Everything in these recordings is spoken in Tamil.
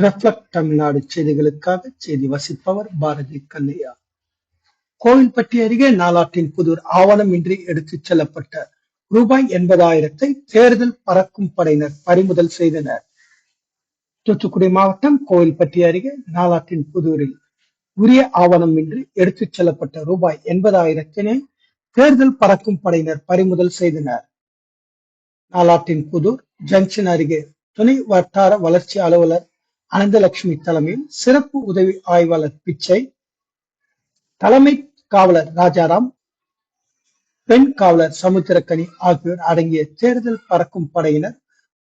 ரெஃப்ளக்ட் தமிழ்நாடு செய்திகளுக்காக செய்தி வசிப்பவர் பாரதி கல்லையா கோவில்பட்டி அருகே நாளாட்டின் புதூர் ஆவணமின்றி எடுத்துச் செல்லப்பட்ட ரூபாய் எண்பதாயிரத்தை தேர்தல் பறக்கும் படையினர் பறிமுதல் செய்தனர். தூத்துக்குடி மாவட்டம் கோவில்பட்டி அருகே நாளாட்டின் புதூரில் உரிய ஆவணமின்றி எடுத்துச் செல்லப்பட்ட ரூபாய் எண்பதாயிரத்தினை தேர்தல் பறக்கும் படையினர் பறிமுதல் செய்தனர். நாளாட்டின் புதூர் ஜங்ஷன் அருகே துணை வட்டார வளர்ச்சி அலுவலர் அனந்தலட்சுமி தலைமையில் சிறப்பு உதவி ஆய்வாளர் பிச்சை தலைமை காவலர் ராஜாராம் பெண் காவலர் சமுத்திரக்கனி ஆகியோர் அடங்கிய தேர்தல் பறக்கும் படையினர்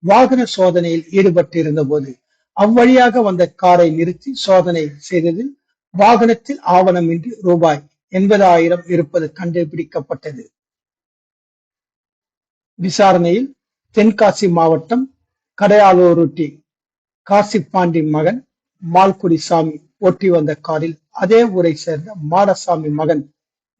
வாகன சோதனையில் ஈடுபட்டிருந்த போது அவ்வழியாக வந்த காரை நிறுத்தி சோதனை செய்ததில் வாகனத்தில் ஆவணமின்றி ரூபாய் எண்பதாயிரம் இருப்பது கண்டுபிடிக்கப்பட்டது. விசாரணையில் தென்காசி மாவட்டம் கடையாளூருட்டி காசி பாண்டி மகன் மால்குடி சாமி ஒட்டி வந்த காரில் அதே ஊரை சேர்ந்த மாடசாமி மகன்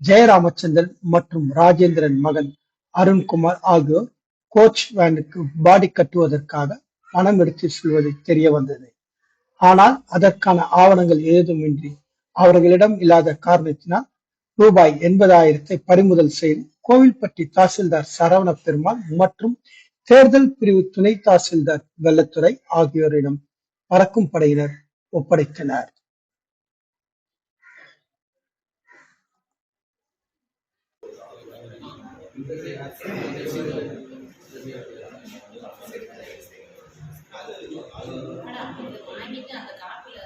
ஜெயராமச்சந்திரன் மற்றும் ராஜேந்திரன் மகன் அருண்குமார் ஆகியோர் கோச் வேனுக்கு பாடி கட்டுவதற்காக பணம் எடுத்து செல்வது தெரிய வந்தது. ஆனால் அதற்கான ஆவணங்கள் ஏதுமின்றி அவர்களிடம் இல்லாத காரணத்தினால் ரூபாய் எண்பதாயிரத்தை பறிமுதல் செய்து கோவில்பட்டி தாசில்தார் சரவண பெருமாள் மற்றும் தேர்தல் பிரிவு துணை தாசில்தார் வெள்ளத்துறை ஆகியோரிடம் பறக்கும் படையினர் ஒப்படைத்தனர். அந்த காப்பில